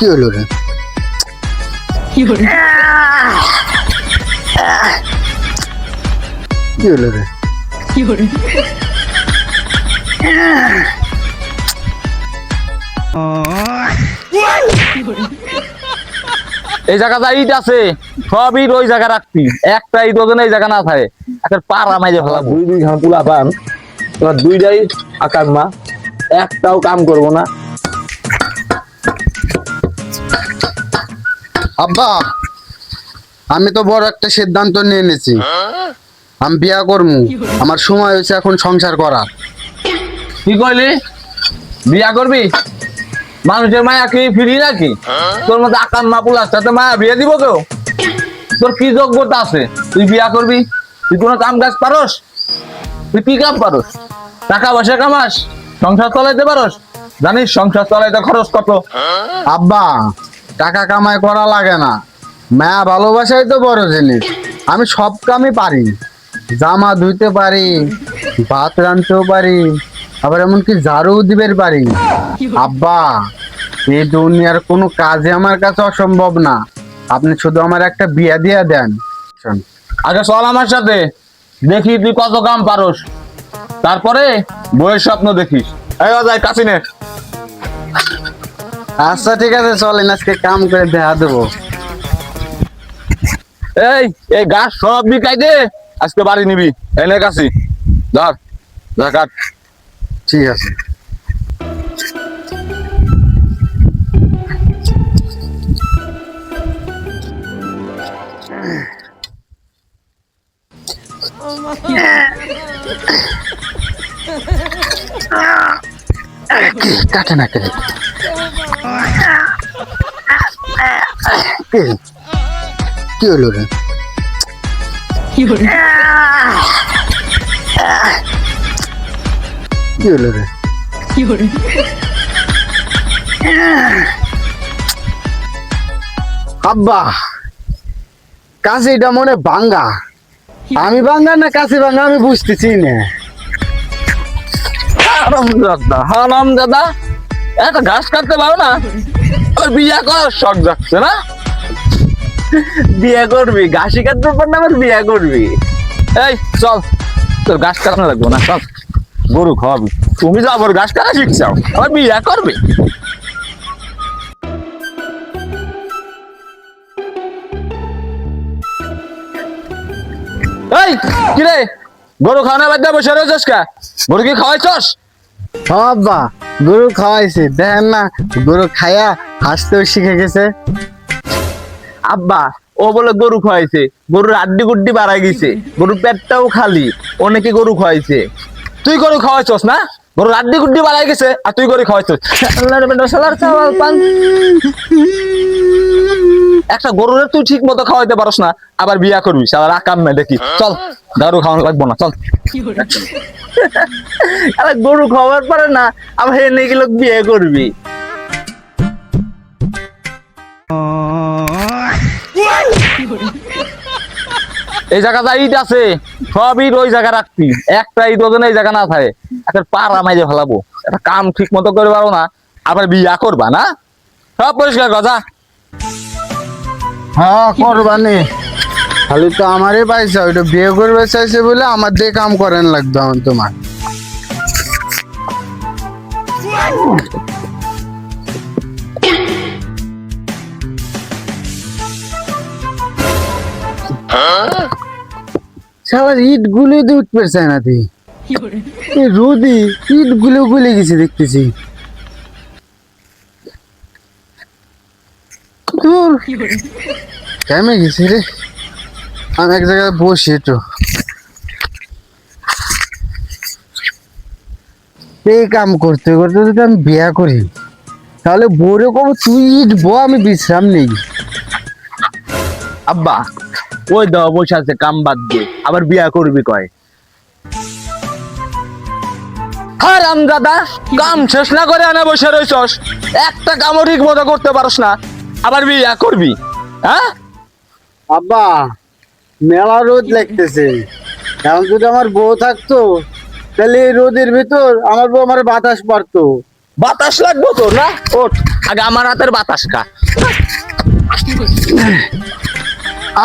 কি হলো রে? কি হলো? রে? এই জায়গাটা ইট আছে সব ইট ওই জায়গা রাখতি একটা ইট ওখানে এই জায়গা না থাকে। একটা পাড়া মাইজে ফেলাবো। দুই দুই ঘাম তুলা পান তোমার দুইটাই আকার মা একটাও কাম করব না। আব্বা আমি তো বড় একটা সিদ্ধান্ত নিয়ে নিয়েছি আমি বিয়া করব আমার সময় হয়েছে এখন সংসার করার। কি কইলি? বিয়া করবি? মানুষের মায়া কি ফিরি নাকি? তোর মধ্যে আকান মা পুলার সাথে মায়া বিয়ে দিব কেউ? তোর কি যোগ্যতা আছে? তুই বিয়া করবি? তুই কোনো কাম কাজ পারস? তুই কি কাম পারস? টাকা পয়সা কামাস? সংসার চালাইতে পারস? জানিস সংসার চালাইতে খরচ কত? আব্বা টাকা কামাই করা লাগে না। মায়া ভালোবাসাই তো বড় জিনিস। আমি সব কামই পারি। জামা ধুইতে পারি, ভাত রাঁধতেও পারি, আবার এমনকি ঝাড়ু দিবের পারি। আব্বা, এই দুনিয়ার কোনো কাজে আমার কাছে অসম্ভব না। আপনি শুধু আমার একটা বিয়া দিয়া দেন। আগে চল আমার সাথে। দেখি তুই কত কাম পারস। তারপরে বইয়ের স্বপ্ন দেখিস। এই কাছিনে আচ্ছা ঠিক আছে চলেন আজকে কাম করে দেখা দেবো। এই এই গাছ সব বিকাই দে আজকে বাড়ি নিবি এনে কাছি। ধর ধর কাট। ঠিক আছে। কাটে না কেটে। কি হলো রে? কি হলো? রে? আব্বা কাশিটা মনে বাঙ্গা। আমি বাঙ্গা না কাশি বাঙ্গা আমি বুঝতেছি না। হারাম দাদা হারাম দাদা একটা ঘাস কাটতে পারো না? শখ যাচ্ছে না? করবি, ঘাসি কাটতে না করবি? এই, চল, তোর ঘাস কাটানো না, চল। গরু খাওয়াবি। তুমি তো ঘাস কাটা শিখছাও, আবার বিয়ে করবে? এই, কিরে? গরু খাওয়ানো বাদ দিয়ে বসে রয়েছিস গরু কি খাওয়াইছস? আব্বা গরু খাওয়াইছে। দেখেন না, গরু খায়া হাসতেও শিখে গেছে। আব্বা, ও বলে গরু খাওয়াইছে। গরুর আড্ডি গুড্ডি বাড়াই গেছে গরুর পেটটাও খালি। অনেকে গরু খাওয়াইছে। তুই গরু খাওয়াইছস না? গরুর আড্ডি গুড্ডি বাড়াই গেছে, আর তুই গরু খাওয়াইছস। একটা গরুরে তুই ঠিক মতো খাওয়াইতে পারস না, আবার বিয়া করবি। আবার আকাম নাই দেখি। চল, গরু খাওয়ানো লাগবো না, চল। আরে গরু খাওয়ার পরে না, আবার নিয়ে গেলে বিয়ে করবি। এই জায়গাটা ইট আছে, সব ইট ওই জায়গা রাখতি একটা ইট ওখানে এই জায়গা না থাকে, একটা পাড়া মাইজে ফেলাবো। একটা কাম ঠিক মতো করে পারো না, আবার বিয়া করবা না? সব পরিষ্কার কথা। হ্যাঁ করবানি খালি তো আমারই পাইছে ওইটা বিয়ে করবে চাইছে বলে আমার দিয়ে কাম করেন লাগবে আমার তোমার। সবার ইটগুলো তো উঠতে চায় না তুই এই রোদি ইটগুলো গলে গেছে দেখতেছি। ধুর, কেমন গেছি রে? আমি এক জায়গায় বসি একটু। এই কাম করতে করতে যদি আমি বিয়া করি তাহলে বউরে কব তুই ইট বউ আমি বিশ্রাম নেই। আব্বা ওই দাও বসে আছে কাম বাদ দিয়ে আবার বিয়া করবি কয়? হারাম দাদা কাম শেষ না করে আনা বসে রইছস। একটা কামও ঠিক মতো করতে পারস না। আবার বিয়া করবি হ্যাঁ? আব্বা মেলা রোদ লাগতেছে। এখন যদি আমার বউ থাকতো তাহলে এই রোদের ভিতর আমার বউ আমার বাতাস পারতো। বাতাস লাগবো তো না? ওঠ আগে আমার হাতের বাতাস খা।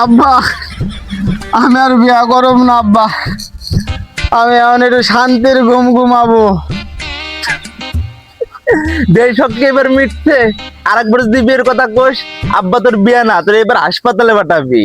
আব্বা আমি আর বিয়া করব না আব্বা। আমি এখন একটু শান্তির ঘুম ঘুমাবো। দেশ শক্তি এবার মিটছে। আর একবার যদি বিয়ের কথা কোস আব্বা তোর বিয়ে না তোর এবার হাসপাতালে পাঠাবি।